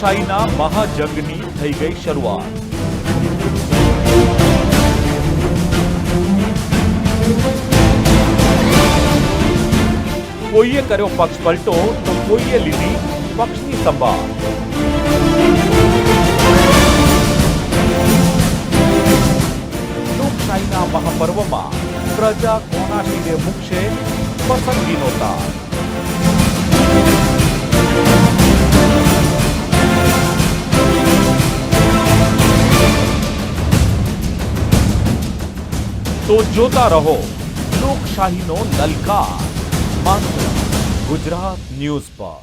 લોકશાહીના મહાજંગની થઈ ગઈ શરૂઆત. કોઈએ કર્યો પક્ષ પલટો, તો કોઈએ લીધી પક્ષની સંભાળ. લોકશાહીના મહાપર્વમાં પ્રજા કોના શિરે મૂકશે પસંદગીનો તાર? તો જોતા રહો લોકશાહીનો લલકાર. માત્ર ગુજરાત ન્યૂઝ પર.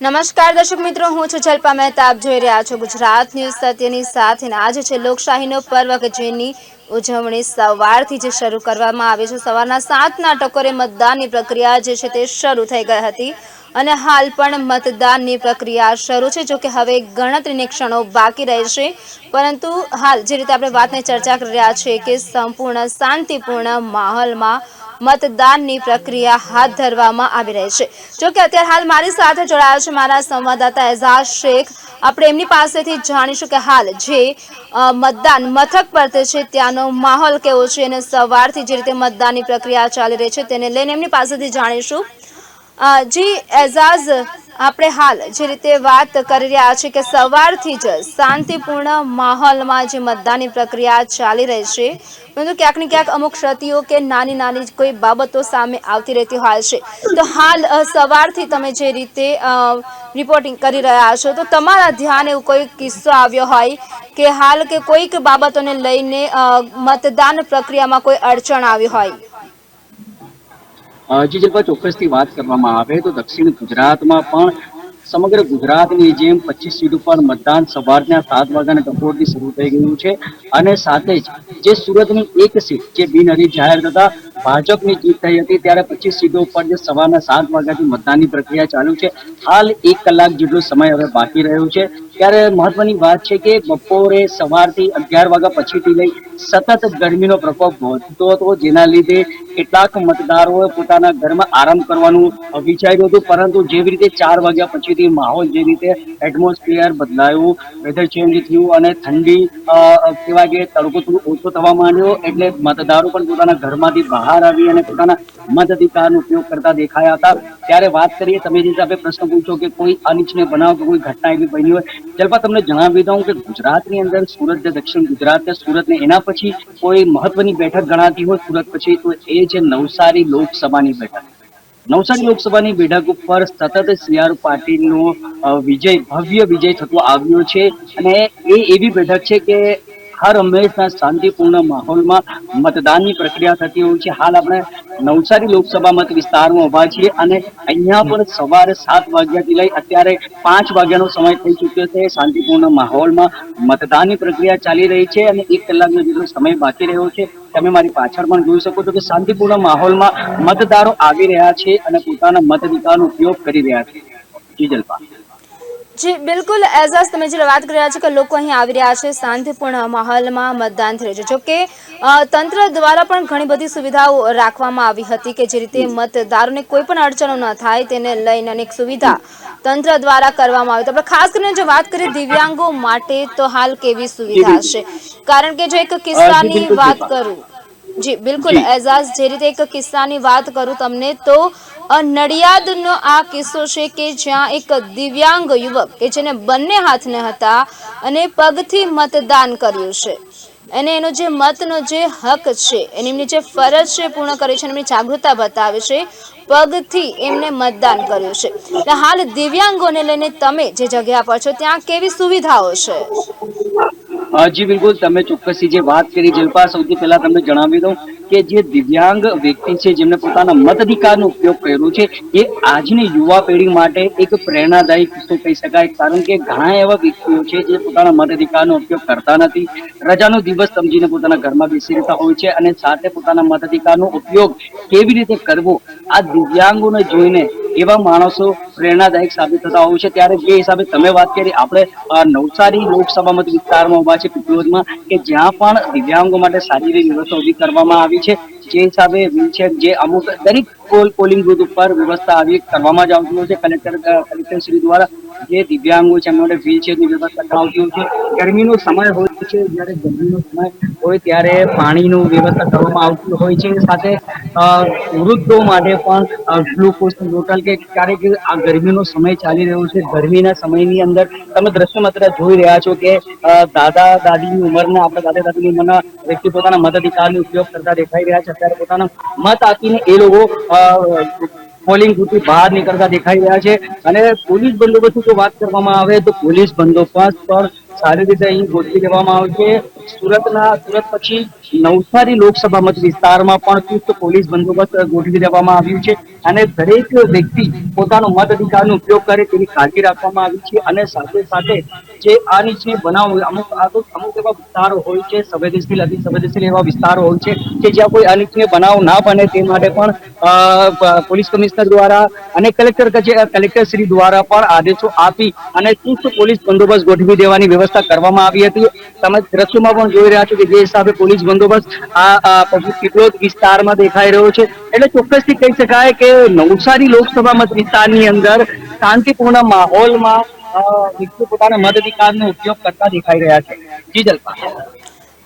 નમસ્કાર દર્શક મિત્રો, હું છું જલ્પા મહેતા. આપ જોઈ રહ્યા છો ગુજરાત ન્યૂઝ. સત્યની સાથે આજે છે લોકશાહીનો પર્વ કે જેની ઉજવણી સવારથી જે શરૂ કરવામાં આવી છે. સવારના સાતના ટકોરે મતદાનની પ્રક્રિયા જે છે તે શરૂ થઈ ગઈ હતી. અને હાલ પણ મતદાનની પ્રક્રિયા શરૂ છે જો કે હવે ગણતરીની ક્ષણો બાકી રહેશે પરંતુ હાલ જે રીતે આપણે વાતને ચર્ચા કરી રહ્યા છીએ કે સંપૂર્ણ શાંતિપૂર્ણ માહોલમાં મતદાનની પ્રક્રિયા હાથ ધરવામાં આવી રહી છે. જો કે અત્યારે હાલ મારી સાથે જોડાયા છે મારા સંવાદદાતા એઝાઝ શેખ. આપણે એમની પાસેથી જાણીશું કે હાલ જે મતદાન મથક પર છે, ત્યાંનો માહોલ કેવો છે અને સવારથી જે રીતે મતદાનની પ્રક્રિયા ચાલી રહી છે તેને લઈને એમની પાસેથી જાણીશું. જી, એઝાઝ, આપણે હાલ જે રીતે વાત કરી રહ્યા છે કે સવારથી જ શાંતિપૂર્ણ માહોલમાં જે મતદાનની પ્રક્રિયા ચાલી રહી છે, પરંતુ ક્યાંક ને ક્યાંક અમુક ક્ષતિઓ કે નાની નાની કોઈ બાબતો સામે આવતી રહેતી હોય છે. તો હાલ સવારથી તમે જે રીતે રિપોર્ટિંગ કરી રહ્યા છો, તો તમારા ધ્યાન એવું કોઈ કિસ્સો આવ્યો હોય કે હાલ કે કોઈક બાબતોને લઈને મતદાન પ્રક્રિયામાં કોઈ અડચણ આવી હોય? જી જલ્પા ચોક્કસથી વાત કરવામાં આવે તો દક્ષિણ ગુજરાતમાં પણ સમગ્ર ગુજરાતની જેમ પચીસ સીટ ઉપર મતદાન સવારના સાત વાગ્યાના ટકોરથી શરૂ થઈ ગયું છે. અને સાથે જ જે સુરતની એક સીટ જે બિનહરી જાહેર થતા ભાજપની જીત થઈ હતી, ત્યારે પચીસ સીટો ઉપર જે સવારના સાત વાગ્યાથી મતદાનની પ્રક્રિયા ચાલુ છે. હાલ એક કલાક જેટલો સમય હવે બાકી રહ્યો છે. ત્યારે મહત્વની વાત છે કે બપોરે સવારથી અગિયાર વાગ્યા પછીથી લઈ સતત ગરમીનો પ્રકોપ વધતો હતો, જેના લીધે કેટલાક મતદારોએ પોતાના ઘરમાં આરામ કરવાનું વિચાર્યું હતું. પરંતુ જેવી રીતે ચાર વાગ્યા પછીથી માહોલ જે રીતે એટમોસ્ફિયર બદલાયું, વેધર ચેન્જ થયું અને ઠંડી કહેવાય કે તડકો થોડું ઓછો થવા માંડ્યો, એટલે મતદારો પણ પોતાના ઘરમાંથી બહાર આવી અને પોતાના મતાધિકારનો ઉપયોગ કરતા દેખાયા હતા. ત્યારે વાત કરીએ, તમે જે હિસાબે પ્રશ્ન પૂછો કે કોઈ અનિચ્છનીય બનાવ કે કોઈ ઘટના એવી બની હોય જલ્પા તમને જણાવી દઉં કે ગુજરાતની અંદર સુરત જે દક્ષિણ ગુજરાત છે સુરત ને એના પછી કોઈ મહત્વની બેઠક ગણાતી હોય, સુરત પછી તો એ છે નવસારી લોકસભાની બેઠક. નવસારી લોકસભાની બેઠક ઉપર સતત સી આર પાટીલનો વિજય, ભવ્ય વિજય થતો આવ્યો છે અને એ એવી બેઠક છે કે હર હંમેશા શાંતિપૂર્ણ માહોલમાં મતદાનની પ્રક્રિયા થતી હોય છે. હાલ આપણે નવસારી લોકસભા મત વિસ્તારમાં ઊભા છીએ અને અહીંયા પણ સવારે સાત વાગ્યાથી લઈ અત્યારે પાંચ વાગ્યાનો સમય થઈ ચૂક્યો છે. શાંતિપૂર્ણ માહોલમાં મતદાનની પ્રક્રિયા ચાલી રહી છે અને એક કલાકનો જેટલો સમય બાકી રહ્યો છે. તમે મારી પાછળ પણ જોઈ શકો છો કે શાંતિપૂર્ણ માહોલમાં મતદારો આવી રહ્યા છે અને પોતાના મતાધિકારનો ઉપયોગ કરી રહ્યા છે. જી જલ્પા. જી બિલકુલ. એઝ તમે જે વાત કરી રહ્યા છો કે લોકો અહીં આવી રહ્યા છે શાંતિપૂર્ણ માહોલમાં મતદાન થઈ રહ્યું છે. જોકે તંત્ર દ્વારા પણ ઘણી બધી સુવિધાઓ રાખવામાં આવી હતી કે જે રીતે મતદારોને કોઈ પણ અડચણો ન થાય તેને લઈને અનેક સુવિધા તંત્ર દ્વારા કરવામાં આવી. તો આપણે ખાસ કરીને જો વાત કરીએ દિવ્યાંગો માટે તો હાલ કેવી સુવિધા હશે કારણ કે જો એક કિસ્સાની વાત કરું જી બિલકુલ. એઝાઝ જે રીતે એક કિસ્સાની વાત કરું તમને તો નડિયાદનો આ કિસ્સો છે કે જ્યાં એક દિવ્યાંગ યુવક કે જેને બંને હાથ ન હતા અને પગથી મતદાન કર્યું છે. અને એનો જે મતનો જે હક છે, એની એમની જે ફરજ છે પૂર્ણ કરી છે એમની જાગૃતતા બતાવે છે, પગથી એમને મતદાન કર્યું છે. એટલે હાલ દિવ્યાંગોને લઈને તમે જે જગ્યા પર છો, ત્યાં કેવી સુવિધાઓ છે? જી, બિલકુલ. તમે ચોક્કસથી જે વાત કરી જલ્પા સૌથી પહેલા તમને જણાવી દઉં. કે જે દિવ્યાંગ વ્યક્તિ છે જેમને પોતાના મતાધિકારનો ઉપયોગ કર્યો છે, એ આજની યુવા પેઢી માટે એક પ્રેરણાદાયી કિસ્સો કહી શકાય. કારણ કે ઘણા એવા વ્યક્તિઓ છે, જે પોતાના મતાધિકારનો ઉપયોગ કરતા નથી. રજાનો દિવસ સમજીને પોતાના ઘરમાં બેસી રહેતા હોય છે અને સાથે પોતાના મતાધિકારનો ઉપયોગ કેવી રીતે કરવો, આ દિવ્યાંગોને જોઈને એવા માણસો પ્રેરણાદાયક સાબિત થતા હોય છે. ત્યારે જે હિસાબે તમે વાત કરી, આપણે નવસારી લોકસભા મત વિસ્તારમાં ઊભા છે પીપલોદમાં કે જ્યાં પણ દિવ્યાંગો માટે સારી વ્યવસ્થા ઊભી કરવામાં આવી છે. જે હિસાબે વ્હીલચેર જે અમુક દરેક પોલ પોલિંગ બુથ ઉપર વ્યવસ્થા આવી કરવામાં જ આવતી હોય છે. કલેક્ટર કલેક્ટર શ્રી દ્વારા જે દિવ્યાંગો છે, એમના વ્હીલચેરની વ્યવસ્થા કરાવતી હોય છે. ગરમીનો સમય હોય છે, જ્યારે ગરમીનો સમય હોય ત્યારે પાણીનું વ્યવસ્થા કરવામાં આવતી હોય છે. સાથે વૃદ્ધો માટે પણ ગ્લુકોઝ બોટલ કે ક્યારેક આ ગરમીનો સમય ચાલી રહ્યો છે. ગરમીના સમયની અંદર તમે દ્રશ્ય માત્ર જોઈ રહ્યા છો કે દાદા દાદીની ઉંમરના, આપણા દાદા દાદીની ઉંમરના વ્યક્તિ પોતાના મતાધિકારનો ઉપયોગ કરતા દેખાઈ રહ્યા છે. અત્યારે પોતાના મત આપીને એ લોકો પોલિંગ બુથથી બહાર નીકળતા દેખાઈ રહ્યા છે. અને પોલીસ બંદોબસ્તની વાત કરવામાં આવે તો પોલીસ બંદોબસ્ત પણ સારી રીતે અહીં ગોઠવી દેવામાં આવે સુરતના, સુરત પછી નવસારી લોકસભા મત વિસ્તારમાં પણ ચુસ્ત પોલીસ બંદોબસ્ત ગોઠવી દેવામાં આવ્યું છે અને દરેક વ્યક્તિ પોતાનો મત અધિકારનો ઉપયોગ કરે તેની કાળજી રાખવામાં આવી છે અને સાથે સાથે જે અનિચ્છનીય બનાવ, અમુક અમુક એવા વિસ્તારો હોય છે, સંવેદનશીલ અતિ સંવેદનશીલ એવા વિસ્તારો હોય છે કે જ્યાં કોઈ અનિચ્છનીય બનાવ ના બને તે માટે પણ પોલીસ કમિશનર દ્વારા અને કલેક્ટર કચેરી કલેક્ટર શ્રી દ્વારા પણ આદેશો આપી અને ચુસ્ત પોલીસ બંદોબસ્ત ગોઠવી દેવાની વ્યવસ્થા કરવામાં આવી હતી. તમે દ્રશ્યોમાં પણ જોઈ રહ્યા છો કે જે હિસાબે પોલીસ બંદોબસ્ત આ આ વિસ્તારમાં દેખાઈ રહ્યો છે. એટલે ચોક્કસથી કહી શકાય કે નવસારી લોકસભા મત વિસ્તારની અંદર શાંતિપૂર્ણ માહોલમાં પોતાના મત અધિકારનો ઉપયોગ કરતા દેખાઈ રહ્યા છે. જી જલ્પા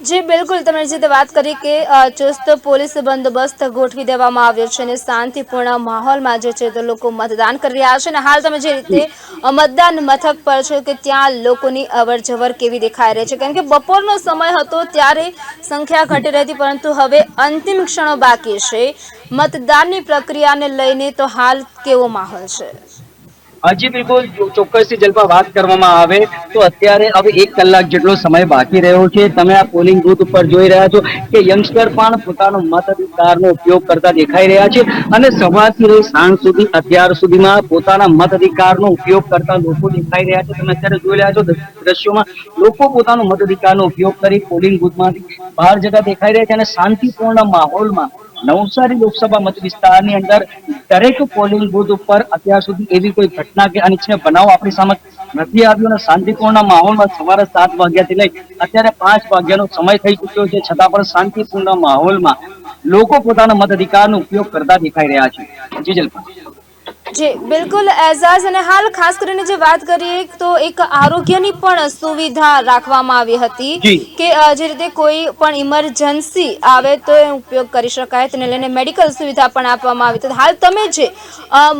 જી, બિલકુલ. તમે જે રીતે વાત કરી કે ચુસ્ત પોલીસ બંદોબસ્ત ગોઠવી દેવામાં આવ્યો છે અને શાંતિપૂર્ણ માહોલમાં જે છે તો લોકો મતદાન કરી રહ્યા છે અને હાલ તમે જે રીતે મતદાન મથક પર છો કે ત્યાં લોકોની અવરજવર કેવી દેખાઈ રહી છે? કારણ કે બપોરનો સમય હતો ત્યારે સંખ્યા ઘટી રહી પરંતુ હવે અંતિમ ક્ષણો બાકી છે. મતદાનની પ્રક્રિયાને લઈને તો હાલ કેવો માહોલ છે? હજી બિલકુલ ચો- ચોક્કસથી જલ્પા વાત કરવામાં આવે તો અત્યારે હવે એક કલાક જેટલો સમય બાકી રહ્યો છે. તમે આ પોલિંગ બુથ ઉપર જોઈ રહ્યા છો કે યંગસ્ટર પણ પોતાનો મત અધિકારનો ઉપયોગ કરતા દેખાઈ રહ્યા છે અને સવારથી લઈ સાંજ સુધી, અત્યાર સુધીમાં પોતાના મત અધિકારનો ઉપયોગ કરતા લોકો દેખાઈ રહ્યા છે. તમે અત્યારે જોઈ રહ્યા છો દ્રશ્યોમાં લોકો પોતાનો મત અધિકારનો ઉપયોગ કરી પોલિંગ બુથમાંથી બહાર જતા દેખાઈ રહ્યા છે અને શાંતિપૂર્ણ માહોલમાં નવસારી લોકસભા મત વિસ્તારની અંદર દરેક પોલિંગ બુથ ઉપર અત્યાર સુધી એવી કોઈ ઘટના કે અનિચ્છનીય બનાવ આપણી સામે નથી આવ્યો અને શાંતિપૂર્ણ માહોલમાં સવારે સાત વાગ્યાથી લઈ અત્યારે પાંચ વાગ્યાનો સમય થઈ ચૂક્યો છે. છતાં પણ શાંતિપૂર્ણ માહોલમાં લોકો પોતાના મત અધિકારનો ઉપયોગ કરતા દેખાઈ રહ્યા છે. જી જલ્પા જી બિલકુલ એઝાઝ અને હાલ ખાસ કરીને જે વાત કરીએ તો એક આરોગ્યની પણ સુવિધા રાખવામાં આવી હતી કે જે રીતે કોઈ પણ ઇમરજન્સી આવે તો એ ઉપયોગ કરી શકાય તેને લઈને મેડિકલ સુવિધા પણ આપવામાં આવી હતી. હાલ તમે જે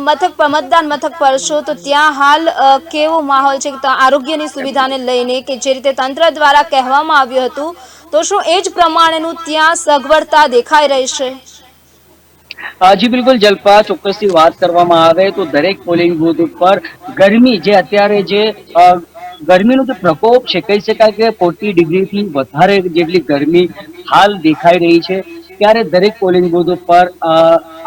મથક પર મતદાન મથક પર છો તો ત્યાં હાલ કેવો માહોલ છે કે આરોગ્યની સુવિધાને લઈને કે જે રીતે તંત્ર દ્વારા કહેવામાં આવ્યું હતું? તો શું એ જ પ્રમાણેનું ત્યાં સગવડતા દેખાઈ રહી છે? જી, બિલકુલ જલ્પા ચોક્કસથી વાત કરવામાં આવે તો દરેક પોલિંગ બુથ ઉપર ગરમી જે અત્યારે જે ગરમીનો જે પ્રકોપ છે, કહી શકાય કે ફોર્ટી ડિગ્રીથી વધારે જેટલી ગરમી હાલ દેખાઈ રહી છે. ત્યારે દરેક પોલિંગ બુથ ઉપર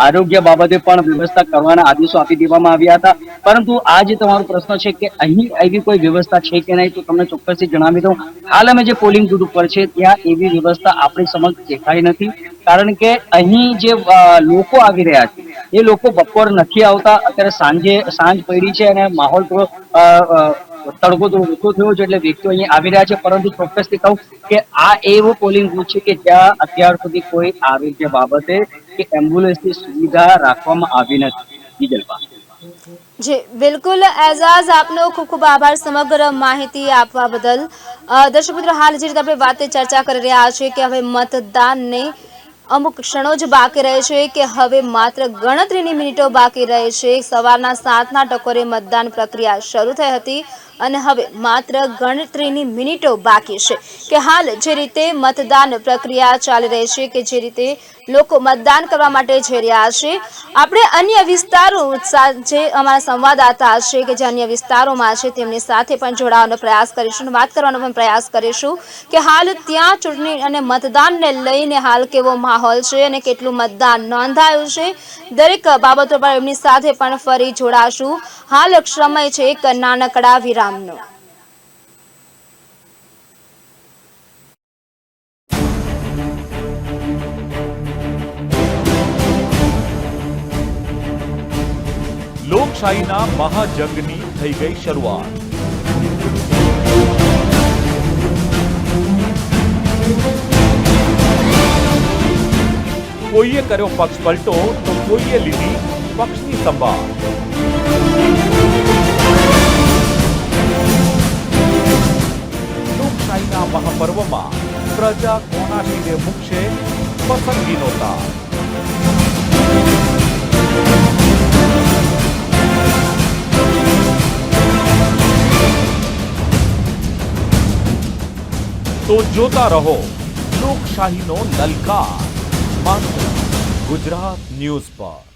આરોગ્ય બાબતે પણ વ્યવસ્થા કરવાના આદેશો આપી દેવામાં આવ્યા હતા. પરંતુ આ જે તમારો પ્રશ્ન છે કે અહીં એવી કોઈ વ્યવસ્થા છે કે નહીં, તો તમને ચોક્કસથી જણાવી દઉં. હાલ અમે જે પોલિંગ બુથ ઉપર છે, ત્યાં એવી વ્યવસ્થા આપણી સમક્ષ દેખાઈ નથી. કારણ કે અહીં જે લોકો આવી રહ્યા છે, એ લોકો બપોર નથી આવતા. અત્યારે સાંજે, સાંજ પડી છે અને માહોલ થોડો તડકો થોડો ઓછો થયો છે એટલે વ્યક્તિઓ અહીંયા આવી રહ્યા છે. પરંતુ ચોક્કસથી કહું કે આ એવો પોલિંગ બુથ છે કે જ્યાં અત્યાર સુધી કોઈ આરોગ્ય બાબતે કે એમ્બ્યુલન્સની સુવિધા રાખવામાં આવી નથી. જી જી, બિલકુલ એઝાઝ, આપનો ખૂબ ખૂબ આભાર સમગ્ર માહિતી આપવા બદલ. દર્શક મિત્રો, હાલ જે રીતે આપણે વાતે ચર્ચા કરી રહ્યા છીએ કે હવે મતદાનને અમુક ક્ષણો જ બાકી રહે છે કે હવે માત્ર ગણતરીની મિનિટો બાકી રહે છે. સવારના સાતના ટકોરે મતદાન પ્રક્રિયા શરૂ થઈ હતી. અને હવે માત્ર ગણતરીની મિનિટો બાકી છે કે હાલ જે રીતે મતદાન પ્રક્રિયા ચાલી રહી છે કે જે રીતે લોકો મતદાન કરવા માટે જઈ રહ્યા છે. આપણે અન્ય વિસ્તારો જે અમારા સંવાદદાતા છે કે જે અન્ય વિસ્તારોમાં છે, તેમની સાથે પણ જોડાવાનો પ્રયાસ કરીશું વાત કરવાનો પણ પ્રયાસ કરીશું કે હાલ ત્યાં ચૂંટણી અને મતદાનને લઈને હાલ કેવો માહોલ છે અને કેટલું મતદાન નોંધાયું છે. દરેક બાબતો પર એમની સાથે પણ ફરી જોડાશું. હાલ સમય છે એક નાનકડા વિરામનો. લોકશાહીના મહાજંગની થઈ ગઈ શરૂઆત. કોઈએ કર્યો પક્ષ પલટો, તો કોઈએ લીધી પક્ષની સંભાળ. લોકશાહીના મહાપર્વમાં પ્રજા કોના શિરે મૂકશે પસંદગીનો તાર તો જોતા રહો લોકશાહીનો લલકાર. માત્ર ગુજરાત ન્યૂઝ પર.